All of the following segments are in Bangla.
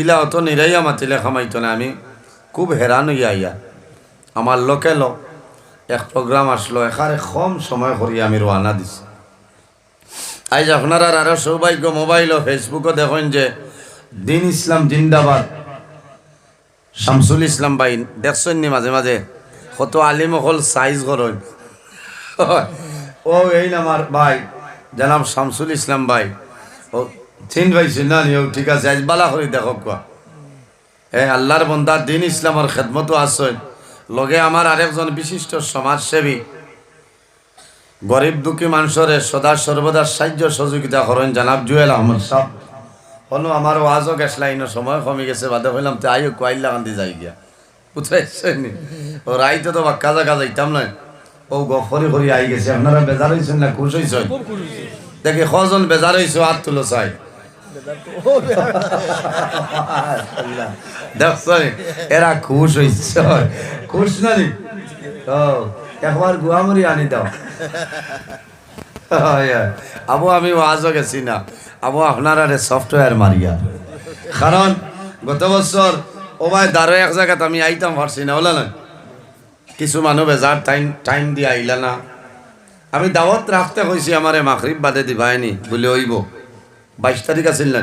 ইলা অত নিরাইয়া মাতিলে খামাইতো না আমি। খুব হেরান হইয়া আইয়া আমার লোকে লোক এক প্রোগ্রাম আসলো এখানে কম সময় করিয়া আমি রওনা দিছি। আজ আপনারা আরও সৌভাগ্য মোবাইল ও ফেসবুকও দেখেন যে দিন ইসলাম জিন্দাবাদ। শামসুল ইসলাম ভাই, দেখছেন নি মাঝে মাঝে কত আলিম হল সাইজ করেন ও, এই আমার ভাই, জানাব শামসুল ইসলাম ভাই। ও চিন চিনা নি ও ঠিক আছে আজ বালা করে দেখো কোয়া হ্যাঁ আল্লাহর বন্দার দিন ইসলামের খেদমতো আসেন লগে আমার আরেকজন বিশিষ্ট সমাজসেবী। গরিব দুঃখী মানুষরে সদা সর্বদা সাহায্য সহযোগিতা করেন জানাব জুয়েল আহমদ সাহ হলো আমার ওয়াজও গেছলাইন সময় কমে গেছে বাদে হইলাম তো আইও কয়েল্লা কান্দি যাই গিয়া। বুঝাইছেন ও রাইতে তো বা কাজা কাজা ইতাম নয় ও গফরি করি আই গেছে। আপনারা বেজার হয়েছেন না খুশ হয়েছেন দেখি কজন বেজার হয়েছে হাত তুলো চাই। এরা খুশ হয়েছে খুশ না একবার গুয়ামুড়ি আনি দাও। আবু, আমি ওয়াজও গেছি না। আবু, আপনারা সফটওয়্যার মারিয়া। কারণ গত বছর ও ভাই দারো এক জায়গাতে আমি আইতাম পারছি না না? কিছু মানুষ বেজার টাইম টাইম দিয়ে আইলা না। আমি দাওয়াত রাখতে কইছি আমারে মাখরিব বাদে দিবাইনি বলে ওইব বাইশ তারিখ আছিল না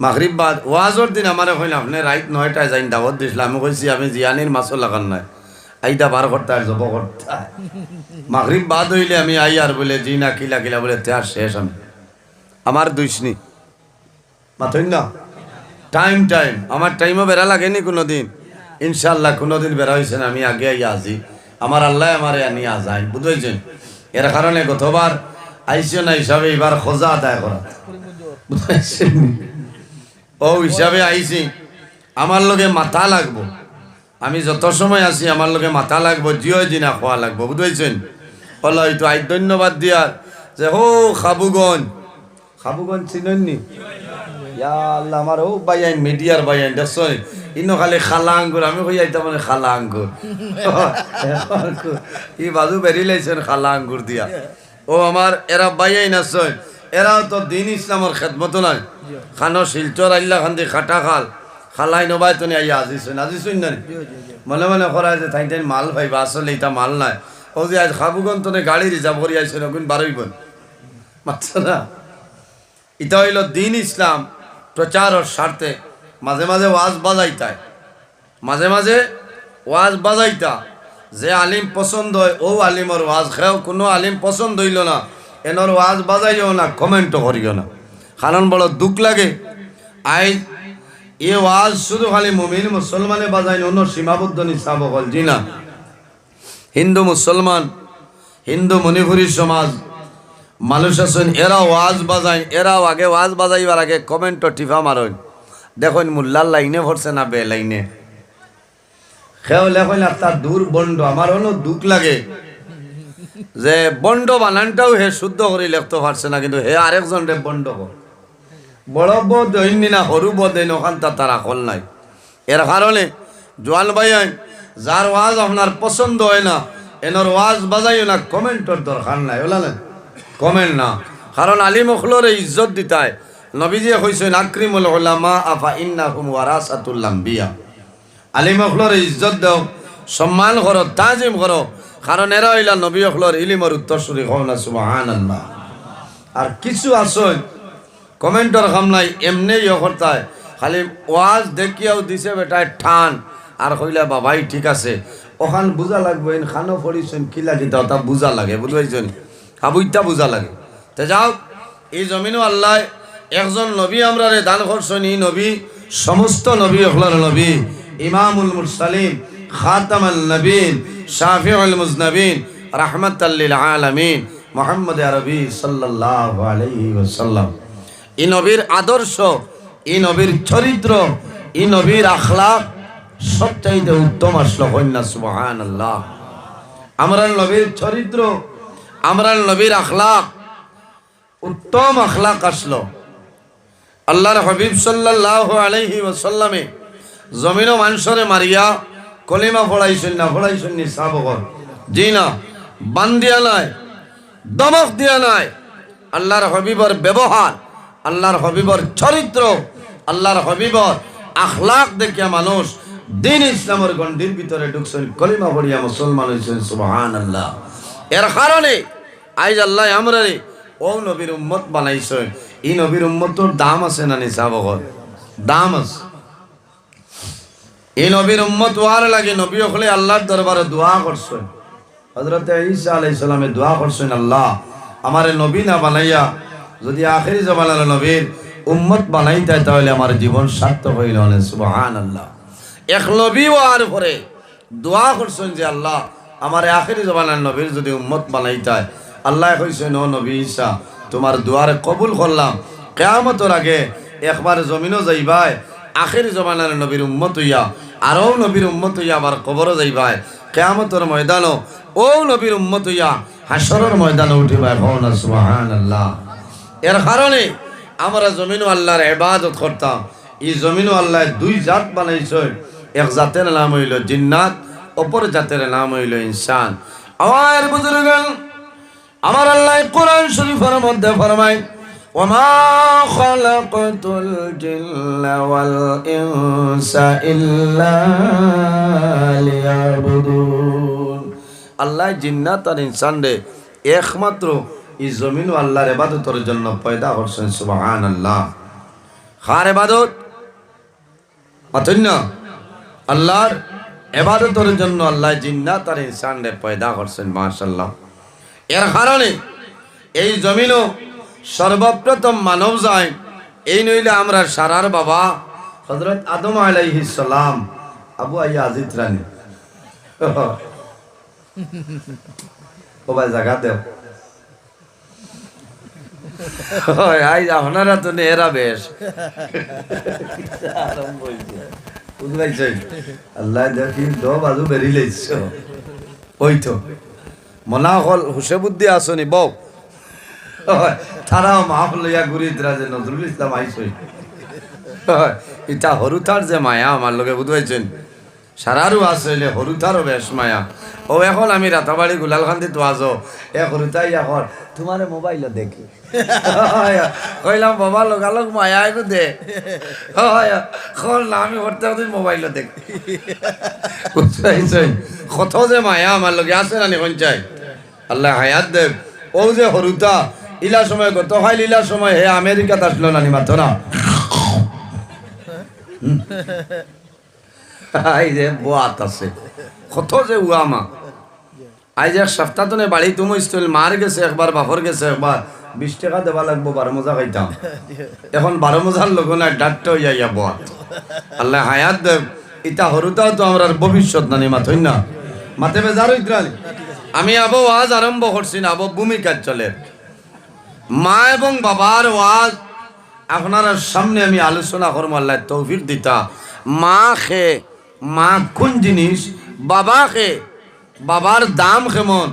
মাগরিব বাদ ওয়াজর দিন আমার কইলাম আপনি রাইট নয়টায় যাইন দাওয়াত দিছিল। আমি কইছি আমি জিয়ানির মাছও লাগান নাই। আইটা বার করতে জব করতে মাগরিব বাদ হইলে আমি আই আর বলে, জি না, কিলা কিলা বলে তে আর শেষ আমি। আমার দুইশনি মাথইন না? টাইম টাইম আমার টাইমও বেড়া লাগেনি কোনো দিন ইনশাল্লাহ কোনো দিন বেড়া হয়েছে না। আমি আগে আইয়া আসি আমার আল্লাহ আমার আনি আজাই বুঝেছেন এর কারণে গতবার আইসিও না হিসাবে এবার খোঁজা আদায় করা। ও হিসাবে আইছি আমার লগে মাথা লাগবো। আমি যত সময় আছি, আমার লগে মাথা লাগবো, জিও জিনা খোয়া লাগবো বুঝেছেন হলো, এইটো আই ধন্যবাদ দিয়ার যে, হো, খাবুগন। খাবুগঞ্জ চিনেননি আল্লাহ আমার ও বাইয়াইন মিডিয়ার বাইয়াইন দেখছ ইনো খালি খালা আঙ্গুর আমি কই আইতা মানে খালা আঙ্গুর ই বাজু বেরি লাইছেন খালা আঙ্গুর দিয়া। ও আমার এরা বাইয়াইন আছে এরাও তো দিন ইসলামের খেদমতো নাই। খানো শিলচর আইলা খান দি খাটা খাল। খালাই নবাই তুমি আইয়া আজিছুন আজিছুন না মনে মনে করা যে তাই তাই মাল পাইবা আসলে এটা মাল নাই। ও যে আজ খাবুগন তোনে গাড়ি রিজার্ভ করি আইছে নকুন বারইবন মাত্র না। এটা হইল দিন ইসলাম প্রচারের স্বার্থে মাঝে মাঝে ওয়াজ বাজাইতায় মাঝে মাঝে ওয়াজ বাজাইতা। যে আলিম পছন্দ হয়, ও আলিমর ওয়াজ খেয়েও কোনো আলিম পছন্দ হইল না। এনর ওয়াজ বাজাইও না কমেন্টও করিও না। কারণ বড় দুঃখ লাগে। আই, এ ওয়াজ শুধু খালি মুমিন মুসলমানে বাজাই অন্য সীমাবদ্ধ নিসাব হল জি না। হিন্দু মুসলমান হিন্দু মণিপুরী সমাজ, মানুষ আছেন এরা ওয়াজ বাজাই এরাও আগে ওয়াজ বাজাইবার আগে কমেন্ট টিফা মারন দেখুন মুল্লার লাইনে ভরছে না বে লাইনে? খেও লেখন তার দূর বন্ড আমার হলো দুঃখ লাগে। যে বন্ড বানানটাও হে শুদ্ধ করে লিখতে পারছে না, কিন্তু হে আরেকজন রে বন্ড বড় বোধ হইনি বোধ হইন, ওখান তার আকল নাই। এর কারণে জোয়ান ভাইয়ান যার ওয়াজ আপনার পছন্দ হয় না এনর ওয়াজ বাজাইও না কমেন্টর দরকার নাই ওলা না কমেন্ট না। কারণ আলিম অখলরে ইজ্জত দিতায় নবীজিয়ে কইছেন আকরিমুল উলামা আফা ইন্নাহুম ওয়ারাসাতুল বিয়া আলিম অখলরে ইজ্জত দাও সম্মান করো তাজিম করো কারণ এরা হইলা নবী অখলর ইলিমর উত্তরসূরি হও না, সুবহানাল্লাহ। আর কিছু আসন কমেন্টর কাম নাই এমনি ইয়ে করতায় খালি ওয়াজ দেখিয়াও দিছে বেটায় ঠান আর কইলা, বাবাই, ঠিক আছে। ওখান বুঝা লাগবে খানো পড়িছেন কি লাগি তা বুঝা লাগে বুঝাইছেন হাবুইটা বুঝা লাগে। তে যাও এই জমিনও আল্লাহ, একজন নবী আমরা দান করছেন ই নবী, সমস্ত নবী অখলার নবী। ইমামুল মুরসালিম খাতামাল নবীন, শাফিউল মুজনবিন রাহমাতাল্লিল আলামিন, মোহাম্মদ আরবি সাল্লাল্লাহু আলাইহি ওয়াসাল্লাম। এই নবীর আদর্শ এই নবীর চরিত্র এই নবীর আখলাক সবচাইতে উত্তম আসলো কন্যা সুবহান আল্লাহ আমরা নবীর চরিত্র আমরা নবীর আখলাক, উত্তম আখলাক আসলো। আল্লাহর হবিব সাল্লাহ আলাইহি ওসাল্লামে জমিন মানুষরে মারিয়া, কলিমা ফড়াইছেন না, ফড়াইছেন নি সাবকর জি না, বান দিয়া নাই, দমক দিয়া নাই। আল্লাহর হবিবর ব্যবহার, আল্লাহর হবিবর চরিত্র, আল্লাহর হবিবর আখলাক দেখিয়া মানুষ দিন ইসলামের গণ্ডির ভিতরে ঢুকছেন, কলিমা পড়িয়া মুসলমান হয়েছেন সুবহান আল্লাহ এর কারণে আইজ আল্লাহ আমরারে ও নবীর উম্মত বানাইছেন। এই নবীর উম্মতর দাম আছে না নিসাবগর দাম আছে। এই নবীর উম্মত ওয়ার লাগে, নবী হলে আল্লাহর দরবারে দোয়া করছেন। হজরত ঈসা আলাইহিস সালামে দোয়া করছেন, আল্লাহ, আমারে নবী না বানাইয়া, যদি আখেরি জমানার নবীর উম্মত বানাইতে তাহলে আমার জীবন সার্থক হইল না সুবহান আল্লাহ এক নবী ওয়ার পরে দোয়া করছেন যে, আল্লাহ, আমার আখেরি জমানার নবীর যদি উম্মত বানাইতে আল্লাহ কইছেন, ও নবী ঈসা, তোমার দোয়ারে কবুল করলাম। কেয়ামতর আগে একবার জমিনও যাইবাই আখের জমানার নবীর উম্মত হইয়া, আরও নবীর উম্মত হইয়া আবার কবরও যাইবাই কেয়ামতর ময়দানও ও নবীর উম্মত হইয়া হাসরের ময়দানে উঠিবাই হন সুবহান এর কারণে আমরা জমিনও আল্লাহর ইবাদত করতাম। এই জমিনও আল্লাহ দুই জাত বানাইছে। এক জাতের নাম হইল জিন্নাত, অপর জাতের নাম হইল ইনসান। আমার বুজুর্গ আমার আল্লাহ কোরআন শরীফের মধ্যে ফরমায় وما خلقت الجن والإنس إلا ليعبدون আল্লাহ জিন্নাত আর ইনসান রে একমাত্র এই জমিন ও আল্লাহর ইবাদতের জন্য পয়দা করছেন সুবহান আল্লাহ কার ইবাদত পাতেন না আল্লাহর ইবাদতের জন্য আল্লাহ জিন্নাত আর ইনসান রে পয়দা করছেন মাশাআল্লাহ এর কারণে এই জমিনও সর্বপ্রথম মানব যায় এই নইলে আমরা সারার বাবা হজরত আদম সালাম, আবু আই আজিত রানী। ও ভাই জায়গা দেও আপনারা তো নেহরা বেশ। আল্লাহ দেখি দো বাজু বেরি ওই তো। মনা হল হুসে বুদ্ধি আসনি, বউ। তারাও মাফ লইয়া ঘুরিত রাজে নজরুল ইসলাম আইসই। ইটা হরুতার যে মায়া, আমার লগে বুঝবাইছেন সারারও আসলে হরুতারও বেশ মায়া। ও, এখন আমি রাতাবাড়ি গুলালখান্দি তো আজো এ হরুতাই এখন তোমার মোবাইল দেখি। কইলাম, বাবা, লগালগ মায়া একটু দে। না, আমি হরতে হতে মোবাইল দেখি। কত যে মায়া আমার লগে আছে না নিখন চাই। আল্লাহ হায়াত দেব। ও যে হরুতা ইলা সময় গত হয় ইলা সময়, হে আমেরিকাত আসলো নানি মাত্র, না? আই যে বোয়াত আছে। কত যে উয়ামা যে এক সপ্তাহ তো বাড়ি তুমি স্কুল মার গেছে একবার বাপর গেছে একবার বিশ টাকা দেবা লাগবো বারো মজা খাইতাম এখন বারো মজার লোক না ডাক্তার হইয়া ইয়া বোয়াত আল্লাহ হায়াত দেব ইটা হরুতাও তো আমরা ভবিষ্যৎ নানি মাথই না? মাথে বেজার ইত্রালি আমি আবো আজ আরম্ভ করছি না, আবো ভূমিকা চলে। মা এবং বাবার ওয়াজ। আপনার সামনে আমি আলোচনা করব আল্লাহ তৌফিক দিতা। মা খে মা কোন জিনিস? বাবা খে বাবার দাম কেমন?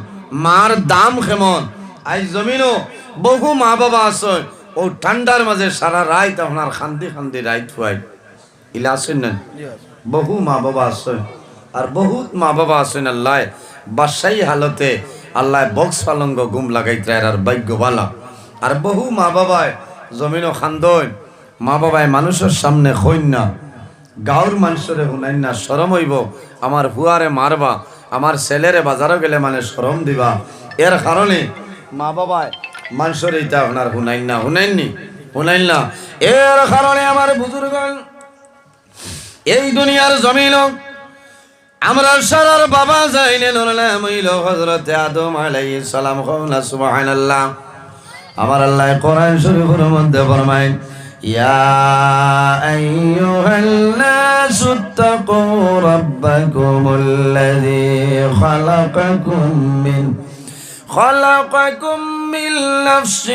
মার দাম কেমন? আজ জমিনও বহু মা বাবা আছে। ও ঠান্ডার মাঝে সারা রাত আপনার খান্দি খান্দি রাইত ফুয়াই ইলা আছেন না? বহু মা বাবা আছে। আর বহুত মা বাবা আছেন আল্লাহ। বাসাই হালতে আল্লাহ বক্স পালঙ্গ গুম লাগাইতে আর ভাগ্যবালা। আর বহু মা বাবায় জমিনও খান্দন মা বাবায় মানুষের সামনে খৈন না। গাঁর মানুষরে শুনাইন না সরম হইব। আমার হুয়ারে মারবা, আমার ছেলেরে বাজারও গেলে মানে সরম দিবা। এর কারণে মা বাবায় মানুষের এইটা আপনার শুনাইন না শুনাইননি শুনাইন না। এর কারণে আমার বুজুর্গ এই দুনিয়ার জমিন আমরা সারার বাবা যাইনে নাম হইল হজরত আদম আলাইহিস সালাম সুবহানাল্লাহ। আমার আল্লাহ কোরআন শরীফের মধ্যে ফরমায় ইয়া আইয়ুহান নাস ইত্তাকু রাব্বাকুমুল্লাযী খালাকাকুম মিন خلقكم من نفس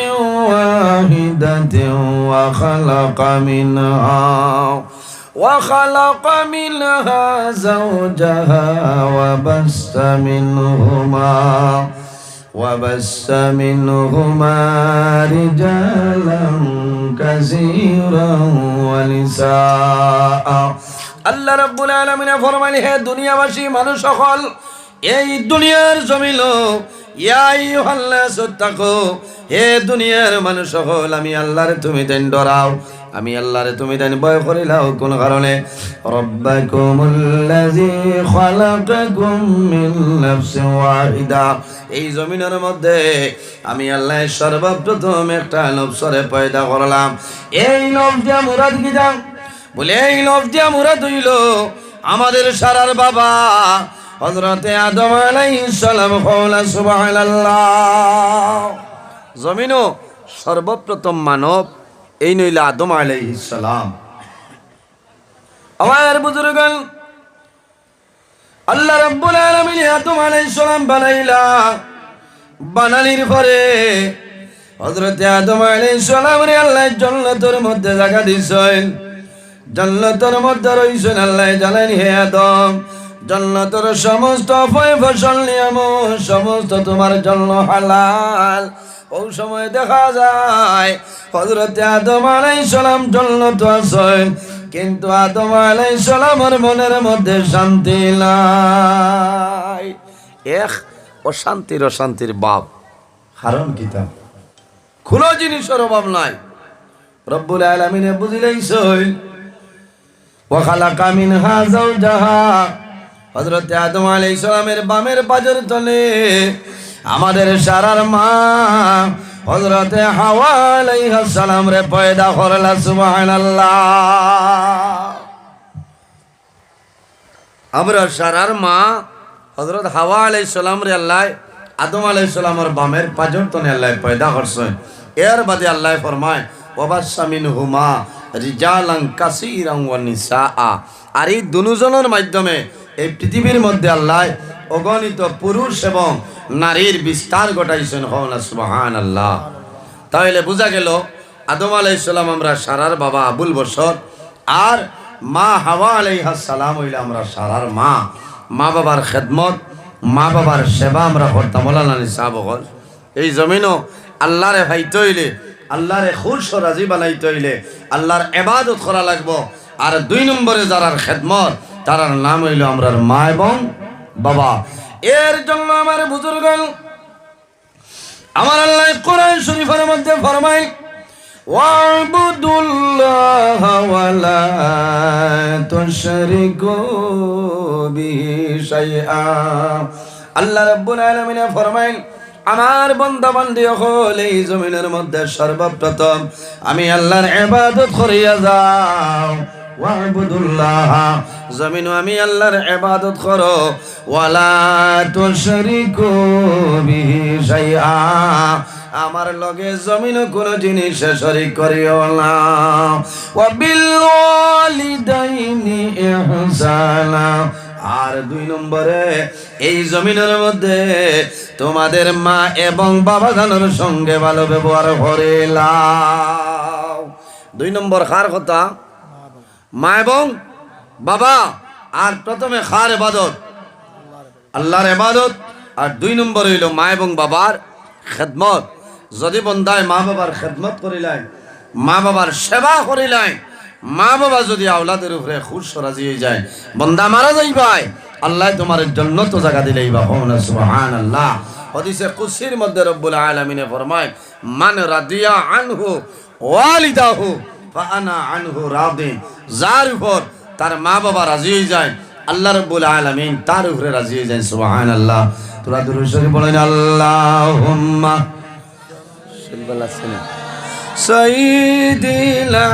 واحدة وخلق منها وخلق منها زوجها وبث منهما وبث منهما رجالا كثيرا ونساء আল্লাহ রাব্বুল আলামিন ফরমাইলে হে দুনিয়াবাসী মানুষ সকল এই দুনিয়ার জমিল ইয়াই হাল্লা সত্যাকো হে দুনিয়ার মানুষ সকল আমি আল্লাহর তুমি দেন ডরাও আমি আল্লাহরে তুমি দেন ভয় করিলাও, কোন কারণে? এই জমিনের মধ্যে আমি আল্লাহ সর্বপ্রথম একটা নফসরে পয়দা করলাম। এই নফ দিয়া মুরাদ কি দাম বলে, এই নফ দিয়া মুরাদ হইল আমাদের সারার বাবা হজরতে আদম আলাইহিস সালাম কওলা জমিনও সর্বপ্রথম মানব এই নইলে আদম আলাইহিস সালাম। আমার বুজুর্গন আল্লাহ রাব্বুল আলামিন আদম আলাইহিস সালাম বানাইলা বানালির পরে হযরতে আদম রে আল্লাহ জান্নাতের মধ্যে জায়গা দিছেন। জান্নাতের মধ্যে রইছেন আল্লাহ জানেন হে আদম, জান্নাতের সমস্ত ফয় ফসল নিয়ম সমস্ত তোমার জন্য হালাল। ওই সময় দেখা যায়? হজরতে আদম আলাই সালাম জন্নত আছেন কিন্তু আদম আলাই সালামের মনের মধ্যে শান্তি নাই। এক অশান্তির অশান্তির বাপ কারণ কিতাব কোনো জিনিসের অভাব নাই। রব্বুল আলমিনে বুঝিলেইছই ওখালাকা মিনহা যাওজাহা। হযরত আদম আলাইহিস সালামের বামের পাজর তলে আমাদের সারার মা, হযরত হাওয়া সালাম রে পয়দা করলা, সুবহানাল্লাহ। আমরা সারার মা, হযরত হাওয়া সালাম রে আল্লাহ, আদম সালামের বামের পাজর তলে আল্লাহ পয়দা করছেন। এর বাদে আল্লাহ ফরমায় ওয়াবাসা মিনহুমা রিজালান কাসীরান ওয়া নিসাআ। আর এই দুজনের মাধ্যমে এই পৃথিবীর মধ্যে আল্লাহ অগণিত পুরুষ এবং নারীর বিস্তার ঘটাইছেন হন সুবহান আল্লাহ তাহলে বোঝা গেল, আদম আলাইসাল্লাম আমরা সারার বাবা আবুল বসর আর মা হাওয়া আলাইহাস সালাম হইলে আমরা সারার মা। মা বাবার খেদমত, মা বাবার সেবা আমরা করতাম ওলানি সাহাবগল এই জমিনও আল্লাহরে ভাইতে হইলে, আল্লাহরে খুশ রাজি বানাইতে হইলে, আল্লাহর এবাদত করা লাগবো। আর দুই নম্বরে যারার খেদমত তারার নাম হইল আমরার মা এবং বাবা। এর জন্য আমার বুজুর্গ আমার আল্লাহ কোরআন শরীফের মধ্যে ফরমাই আমার বন্দা বান্দি হল এই জমিনের মধ্যে সর্বপ্রথম আমি আল্লাহর ইবাদত করিয়া যাও। ওয়াবুদুল্লাহ জমিন আমি আল্লাহর ইবাদত করো, ওয়ালা তুশরিকু বিহি শাইআ, আমার লগে জমিন কোন জিনিস শরিক করিও না। ওয়া বিল ওয়ালিদাইনি ইহসানা, আর দুই নম্বরে, এই জমিনের মধ্যে তোমাদের মা এবং বাবা জানোর সঙ্গে ভালো ব্যবহার করে লাও দুই নম্বর খার কথা মা এবং বাবা আর প্রথমে খার এবাদত আল্লাহর এবাদত আর দুই নম্বর হইল মা এবং বাবার খেদমত। যদি বন্দায় মা বাবার খেদমত করিলাই মা বাবার সেবা করিলাই মা বাবা যদি আওলাদের উপরে খুশ রাজি হয়ে যায়, বন্দা মারা যাইবাই, আল্লাহ তোমার জন্য তো জায়গা দিলেই বা আল্লাহ হদিসে কুসির মধ্যে রব্বুল আলামিনে ফরমায়, মান রাদিয়া আনহু ওয়ালিদাহু ফাআনা আনহু রাদি যার উপর তার মা বাবা রাজি হয়ে যায় আল্লাহ রব্বুল আলামিন তার উপরে রাজি হয়ে যায় সুবহান আল্লাহ তোরা দুরুশ্বরী বলেন আল্লাহুম্মা সাইয়্যিদিনা